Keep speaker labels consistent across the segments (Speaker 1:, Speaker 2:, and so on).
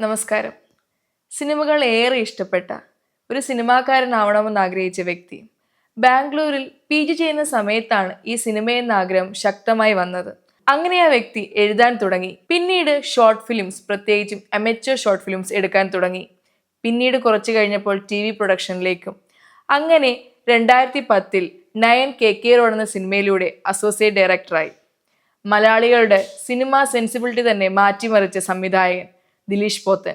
Speaker 1: നമസ്കാരം. സിനിമകൾ ഏറെ ഇഷ്ടപ്പെട്ട ഒരു സിനിമാക്കാരനാവണമെന്ന് ആഗ്രഹിച്ച വ്യക്തി ബാംഗ്ലൂരിൽ പി ജി ചെയ്യുന്ന സമയത്താണ് ഈ സിനിമയെന്ന ആഗ്രഹം ശക്തമായി വന്നത്. അങ്ങനെ ആ വ്യക്തി എഴുതാൻ തുടങ്ങി. പിന്നീട് ഷോർട്ട് ഫിലിംസ് പ്രത്യേകിച്ചും അമേച്ചർ ഷോർട്ട് ഫിലിംസ് എടുക്കാൻ തുടങ്ങി. പിന്നീട് കുറച്ചു കഴിഞ്ഞപ്പോൾ ടി വി പ്രൊഡക്ഷനിലേക്കും. അങ്ങനെ രണ്ടായിരത്തി പത്തിൽ നയൻ കെ കെ റോഡ് എന്ന സിനിമയിലൂടെ അസോസിയേറ്റ് ഡയറക്ടറായി മലയാളികളുടെ സിനിമാ സെൻസിബിലിറ്റി തന്നെ മാറ്റിമറിച്ച സംവിധായകൻ. Dileesh Pothan.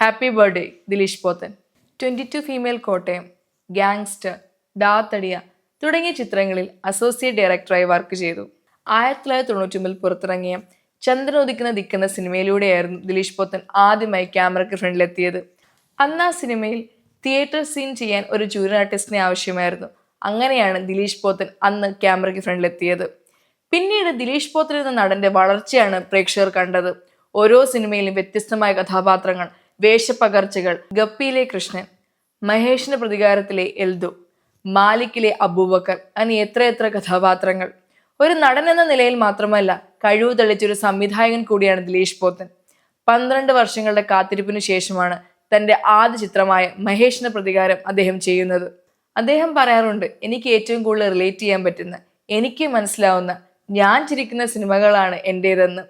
Speaker 1: Happy birthday Dileesh Pothan. Twenty two female Kottayam gangster ഡാത്തടിയ തുടങ്ങിയ ചിത്രങ്ങളിൽ അസോസിയേറ്റ് ഡയറക്ടറായി വർക്ക് ചെയ്തു. ആയിരത്തി തൊള്ളായിരത്തി തൊണ്ണൂറ്റൊമ്പതിൽ പുറത്തിറങ്ങിയ ചന്ദ്രൻ ഉദിക്കുന്ന ദിക്കുന്ന സിനിമയിലൂടെയായിരുന്നു ദിലീഷ് പോത്തൻ ആദ്യമായി ക്യാമറയ്ക്ക് ഫ്രണ്ടിലെത്തിയത്. അന്ന് ആ സിനിമയിൽ തിയേറ്റർ സീൻ ചെയ്യാൻ ഒരു ജൂനിയർ ആർട്ടിസ്റ്റിനെ ആവശ്യമായിരുന്നു. അങ്ങനെയാണ് ദിലീഷ് പോത്തൻ അന്ന് ക്യാമറയ്ക്ക് ഫ്രണ്ടിലെത്തിയത്. പിന്നീട് ദിലീഷ് പോത്തൻ എന്ന നടന്റെ വളർച്ചയാണ് പ്രേക്ഷകർ കണ്ടത്. ഓരോ സിനിമയിലും വ്യത്യസ്തമായ കഥാപാത്രങ്ങൾ വേഷപ്പകർച്ചകൾ. ഗപ്പിയിലെ കൃഷ്ണൻ മഹേഷിന്റെ പ്രതികാരത്തിലെ എൽദു മാലിക്കിലെ അബൂബക്കർ അങ്ങനെ എത്രയെത്ര കഥാപാത്രങ്ങൾ. ഒരു നടൻ എന്ന നിലയിൽ മാത്രമല്ല കഴിവ് തെളിച്ചൊരു സംവിധായകൻ കൂടിയാണ് ദിലീഷ് പോത്തൻ. പന്ത്രണ്ട് വർഷങ്ങളുടെ കാത്തിരിപ്പിന് ശേഷമാണ് തന്റെ ആദ്യ ചിത്രമായ മഹേഷിന്റെ പ്രതികാരം അദ്ദേഹം ചെയ്യുന്നത്. അദ്ദേഹം പറയാറുണ്ട് എനിക്ക് ഏറ്റവും കൂടുതൽ റിലേറ്റ് ചെയ്യാൻ പറ്റുന്ന എനിക്ക് മനസ്സിലാവുന്ന ഞാൻ ചിരിക്കുന്ന സിനിമകളാണ് എന്റേതെന്ന്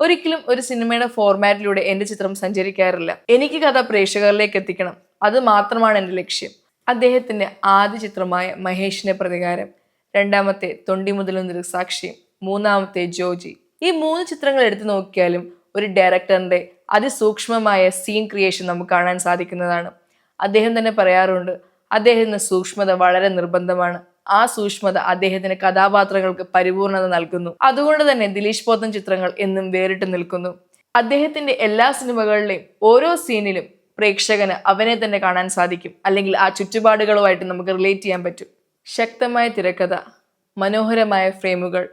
Speaker 1: ഒരിക്കലും ഒരു സിനിമയുടെ ഫോർമാറ്റിലൂടെ എന്റെ ചിത്രം സഞ്ചരിക്കാറില്ല. എനിക്ക് കഥ പ്രേക്ഷകരിലേക്ക് എത്തിക്കണം. അത് മാത്രമാണ് എന്റെ ലക്ഷ്യം. അദ്ദേഹത്തിന്റെ ആദ്യ ചിത്രമായ മഹേഷിന്റെ പ്രതികാരം രണ്ടാമത്തെ തൊണ്ടി മുതലും ദൃക്സാക്ഷിയും മൂന്നാമത്തെ ജോജി. ഈ മൂന്ന് ചിത്രങ്ങൾ എടുത്തു നോക്കിയാലും ഒരു ഡയറക്ടറിന്റെ അതിസൂക്ഷ്മമായ സീൻ ക്രിയേഷൻ നമുക്ക് കാണാൻ സാധിക്കുന്നതാണ്. അദ്ദേഹം തന്നെ പറയാറുണ്ട് അദ്ദേഹത്തിന് സൂക്ഷ്മത വളരെ നിർബന്ധമാണ്. ആ സൂക്ഷ്മത അദ്ദേഹത്തിന് കഥാപാത്രങ്ങൾക്ക് പരിപൂർണത നൽകുന്നു. അതുകൊണ്ട് തന്നെ ദിലീഷ് പോത്തൻ ചിത്രങ്ങൾ എന്നും വേറിട്ട് നിൽക്കുന്നു. അദ്ദേഹത്തിന്റെ എല്ലാ സിനിമകളിലെയും ഓരോ സീനിലും പ്രേക്ഷകന് അവനെ തന്നെ കാണാൻ സാധിക്കും. അല്ലെങ്കിൽ ആ ചുറ്റുപാടുകളുമായിട്ട് നമുക്ക് റിലേറ്റ് ചെയ്യാൻ പറ്റും. ശക്തമായ തിരക്കഥ മനോഹരമായ ഫ്രെയിമുകൾ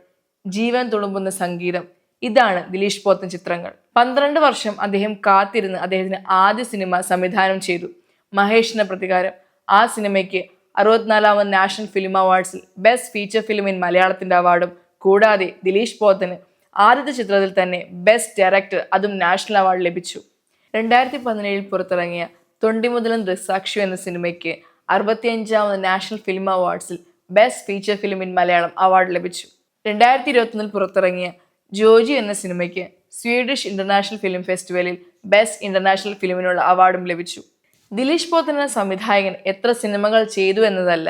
Speaker 1: ജീവൻ തുളുമ്പുന്ന സംഗീതം ഇതാണ് ദിലീഷ് പോത്തൻ ചിത്രങ്ങൾ. പന്ത്രണ്ട് വർഷം അദ്ദേഹം കാത്തിരുന്ന് അദ്ദേഹത്തിന് ആദ്യ സിനിമ സംവിധാനം ചെയ്തു. മഹേഷിന്റെ പ്രതികാരം. ആ സിനിമയ്ക്ക് അറുപത്തിനാലാമത് നാഷണൽ ഫിലിം അവാർഡ്സിൽ ബെസ്റ്റ് ഫീച്ചർ ഫിലിം ഇൻ മലയാളത്തിന്റെ അവാർഡും കൂടാതെ ദിലീഷ് പോത്തന് ആദ്യത്തെ ചിത്രത്തിൽ തന്നെ ബെസ്റ്റ് ഡയറക്ടർ അതും നാഷണൽ അവാർഡ് ലഭിച്ചു. രണ്ടായിരത്തി പതിനേഴിൽ പുറത്തിറങ്ങിയ തൊണ്ടിമുതലും ദൃസാക്ഷി എന്ന സിനിമയ്ക്ക് അറുപത്തിയഞ്ചാമത് national film അവാർഡ്സിൽ best feature film in Malayalam award ലഭിച്ചു. രണ്ടായിരത്തി ഇരുപത്തൊന്നിൽ പുറത്തിറങ്ങിയ ജോജി എന്ന സിനിമയ്ക്ക് സ്വീഡിഷ് ഇന്റർനാഷണൽ ഫിലിം ഫെസ്റ്റിവലിൽ ബെസ്റ്റ് ഇന്റർനാഷണൽ ഫിലിമിനുള്ള അവാർഡും ലഭിച്ചു. ദിലീഷ് പോത്തൻ എന്ന സംവിധായകൻ. എത്ര സിനിമകൾ ചെയ്തു എന്നതല്ല.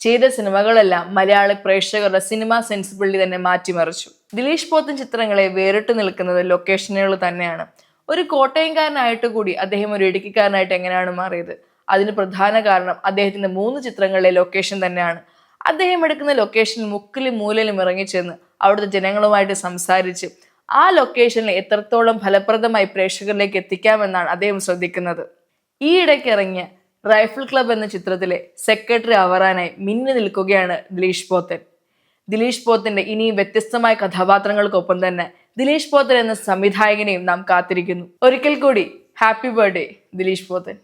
Speaker 1: ചെയ്ത സിനിമകളെല്ലാം മലയാളി പ്രേക്ഷകരുടെ സിനിമാ സെൻസിബിലിറ്റി തന്നെ മാറ്റിമറിച്ചു. ദിലീഷ് പോത്തൻ ചിത്രങ്ങളെ വേറിട്ട് നിൽക്കുന്നത് ലൊക്കേഷനുകൾ തന്നെയാണ്. ഒരു കോട്ടയംകാരനായിട്ട് കൂടി അദ്ദേഹം ഒരു ഇടുക്കിക്കാരനായിട്ട് എങ്ങനെയാണ് മാറിയത്? അതിന് പ്രധാന കാരണം അദ്ദേഹത്തിന്റെ മൂന്ന് ചിത്രങ്ങളിലെ ലൊക്കേഷൻ തന്നെയാണ്. അദ്ദേഹം എടുക്കുന്ന ലൊക്കേഷൻ മുക്കിലും മൂലയിലും ഇറങ്ങിച്ചെന്ന് അവിടുത്തെ ജനങ്ങളുമായിട്ട് സംസാരിച്ച് ആ ലൊക്കേഷനിൽ എത്രത്തോളം ഫലപ്രദമായി പ്രേക്ഷകരിലേക്ക് എത്തിക്കാമെന്നാണ് അദ്ദേഹം ശ്രദ്ധിക്കുന്നത്. ഈ ഇടയ്ക്ക് ഇറങ്ങിയ റൈഫിൾ ക്ലബ് എന്ന ചിത്രത്തിലെ സെക്രട്ടറി അവറാനായി മിന്നു നിൽക്കുകയാണ് ദിലീഷ് പോത്തൻ. ദിലീഷ് പോത്തന്റെ ഇനിയും വ്യത്യസ്തമായ കഥാപാത്രങ്ങൾക്കൊപ്പം തന്നെ ദിലീഷ് പോത്തൻ എന്ന സംവിധായകനെയും നാം കാത്തിരിക്കുന്നു. ഒരിക്കൽ കൂടി ഹാപ്പി ബർത്ത്ഡേ ദിലീഷ് പോത്തൻ.